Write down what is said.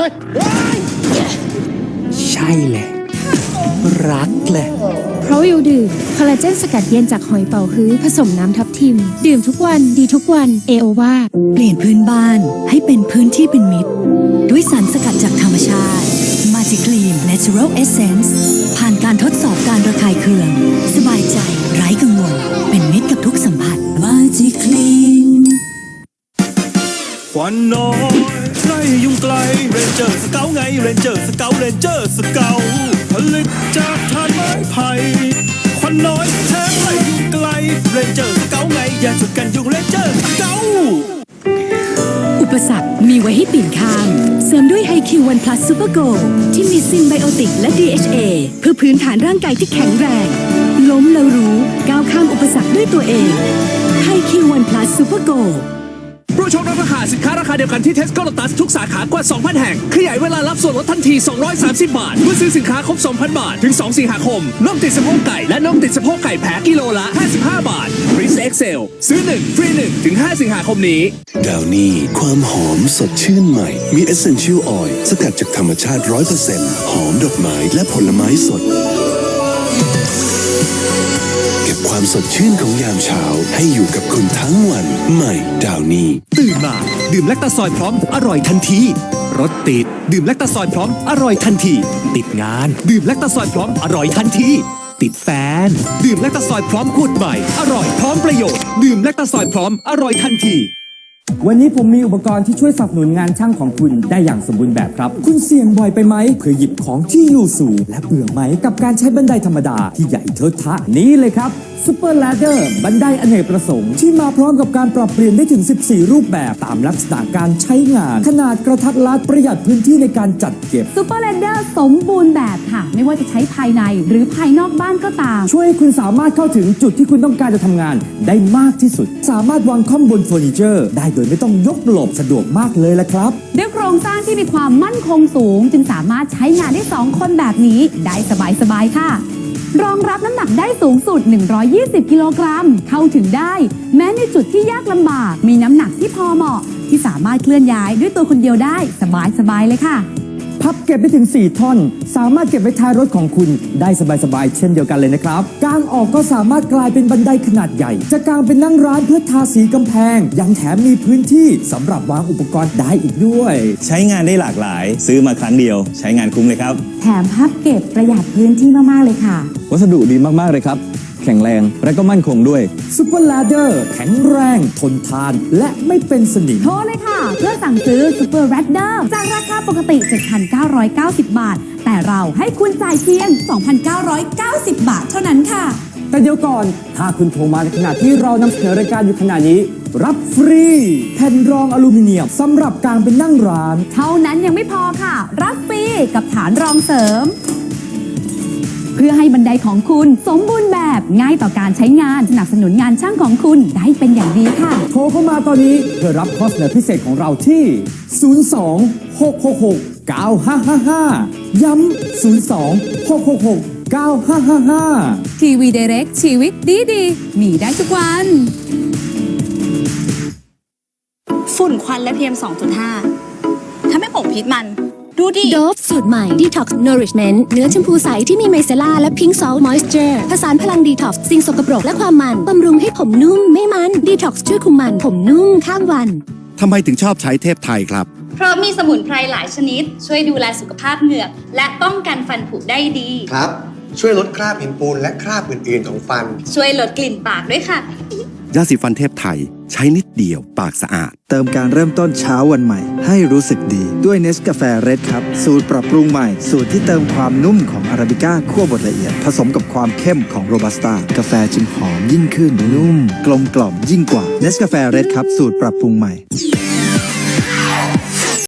เลย ใช่เลยรักเลยเพราะวิวดื่มคอลลาเจนสกัดเย็นจากหอยเป๋าฮื้อผสมน้ำทับทิม ดื่มทุกวันดีทุกวันเอโอวาเปลี่ยนพื้นบ้านให้เป็นพื้นที่เป็นมิตร ด้วยสารสกัดจากธรรมชาติ Magiclean Natural Essence ผ่านการทดสอบการระคาย วันน้อยใกล้ยุงไกลเรนเจอร์สเกลไงเรนเจอร์สเกลเรนเจอร์สเกลผลิตจากถ่านไม้ไผ่ควันน้อยแท้ไกลยุงไกลเรนเจอร์สเกลไงอย่าฉุดกันยุงเรนเจอร์สเกลอุปสรรคมีไว้ให้ปีนข้าม เสริมด้วย HiQ One Plus Super Go ที่มีซิมไบโอติกและ DHA เพื่อพื้นฐานร่างกายที่แข็งแรง ล้มแล้วรู้ก้าวข้ามอุปสรรคด้วยตัวเอง HiQ One Plus Super Go โปรโชคลดราคาสินค้าราคาเดียวกันที่เทสโก้ลตัสทุกสาขากว่า 2,000 แห่ง ขยายเวลารับส่วนลดทันที 230 บาท เมื่อซื้อสินค้าครบ 2,000 บาท ถึง 2 สิงหาคมน่องติดสะโพกไก่และน่องติดสะโพกไก่แพ็คกิโลละ 55 บาทฟรีเอ็กเซลซื้อ 1 ฟรี 1 ถึง 5 สิงหาคมนี้ดาวนี่ความหอมสดชื่นใหม่ มี Essential Oil สกัดจากธรรมชาติ 100%หอมดอกไม้และผลไม้สด ความสดชื่นของยามเช้า ให้อยู่กับคุณทั้งวัน ใหม่ดาวนี้ ตื่นมา ดื่มแลคตาซอยพร้อมอร่อยทันที รถติด ดื่มแลคตาซอยพร้อมอร่อยทันที ติดงาน ดื่มแลคตาซอยพร้อมอร่อยทันที ติดแฟน ดื่มแลคตาซอยพร้อมขวดใหม่ อร่อยพร้อมประโยชน์ ดื่มแลคตาซอยพร้อมอร่อยทันที วันนี้ผมมีอุปกรณ์ที่ช่วยสนับสนุนงานช่างของคุณได้อย่างสมบูรณ์แบบครับ คุณเสี่ยงบ่อยไปไหมเพื่อหยิบของที่อยู่สูง และเบื่อไหมกับการใช้บันไดธรรมดาที่ใหญ่เทอะทะนี้เลยครับ Super Ladder บันไดอเนกประสงค์ ที่มาพร้อมกับการปรับเปลี่ยนได้ถึง 14 รูปแบบตามลักษณะการใช้งาน ขนาดกระทัดรัดประหยัดพื้นที่ในการจัดเก็บซูเปอร์เลนเดอร์สมบูรณ์แบบค่ะ ไม่ว่าจะใช้ภายในหรือภายนอกบ้านก็ตาม ช่วยให้คุณสามารถเข้าถึงจุดที่คุณต้องการจะทำงานได้มากที่สุด สามารถวางข้อมบนเฟอร์นิเจอร์ได้โดยไม่ต้องยกหลบสะดวกมากเลยละครับ ด้วยโครงสร้างที่มีความมั่นคงสูง จึงสามารถใช้งานได้2คนแบบนี้ได้สบายๆค่ะ รองรับน้ำหนักได้สูงสุด 120 กิโลกรัม เข้าถึงได้ แม้ในจุดที่ยากลำบาก มีน้ำหนักที่พอเหมาะ ที่สามารถเคลื่อนย้ายด้วยตัวคนเดียวได้สบายๆเลยค่ะ พับเก็บได้ถึง 4 ท่อน สามารถเก็บไว้ท้ายรถของคุณได้สบายๆ เช่นเดียวกันเลยนะครับ กางออกก็สามารถกลายเป็นบันไดขนาดใหญ่ จะกางเป็นนั่งร้านเพื่อทาสีกำแพง ยังแถมมีพื้นที่สำหรับวางอุปกรณ์ได้อีกด้วย ใช้งานได้หลากหลาย ซื้อมาครั้งเดียว ใช้งานคุ้มเลยครับ แถมพับเก็บประหยัดพื้นที่มากๆเลยค่ะ วัสดุดีมากๆเลยครับ แข็งแรง และก็มั่นคงด้วย Super Ladder แข็งแรง ทนทาน และไม่เป็นสนิม โทรเลยค่ะ เพื่อสั่งซื้อ Super Red d e r จากราคาปกติ 7,990 บาท แต่เราให้คุณจ่ายเพียง 2,990 บาทเท่านั้นค่ะ แต่เดี๋ยวก่อน ถ้าคุณโทรมาในขณะที่เรานำเสนอรายการอยู่ขณะนี้ รับฟรีแผ่นรองอลูมิเนียมสำหรับกางเป็นนั่งร้าน เท่านั้นยังไม่พอค่ะ รับฟรีกับฐานรองเสริม เพื่อให้บันไดของคุณสมบูรณ์แบบง่ายต่อการใช้งานสนับสนุนงานช่างของคุณได้เป็นอย่างดีค่ะ โทรเข้ามาตอนนี้เพื่อรับข้อเสนอพิเศษของเราที่ 02 666 9555 ย้ำ 02 666 9555 ทีวีเดเร็กชีวิตดีดีๆมีได้ทุกวัน ฝุ่นควันและ PM 2.5 ถ้าไม่ปกพิษมัน ดูดิ โดบสูตรใหม่ Detox Nourishment เนื้อชมพูใสที่มีไมเซล่าและ Pink Salt Moisture ผสานพลัง Detox สิ่งสกปรกและความมัน บำรุงให้ผมนุ่มไม่มัน Detox ช่วยคุมมัน ผมนุ่มข้ามวัน ทำไมถึงชอบใช้เทพไทยครับ เพราะมีสมุนไพรหลายชนิด ช่วยดูแลสุขภาพเหงือก และป้องกันฟันผุได้ดี ครับ ช่วยลดคราบหินปูนและคราบอื่นๆของฟัน ช่วยลดกลิ่นปากด้วยค่ะ ยาสีฟันเทพไทย ใช้นิดเดียวปากสะอาด เติมการเริ่มต้นเช้าวันใหม่ ให้รู้สึกดีด้วยเนสกาแฟเรดครับ สูตรปรับปรุงใหม่ สูตรที่เติมความนุ่มของอาราบิก้าคั่วบดละเอียด ผสมกับความเข้มของโรบัสต้ากาแฟจึงหอมยิ่งขึ้นนุ่ม กลมกล่อมยิ่งกว่าเนสกาแฟเรดครับสูตรปรับปรุงใหม่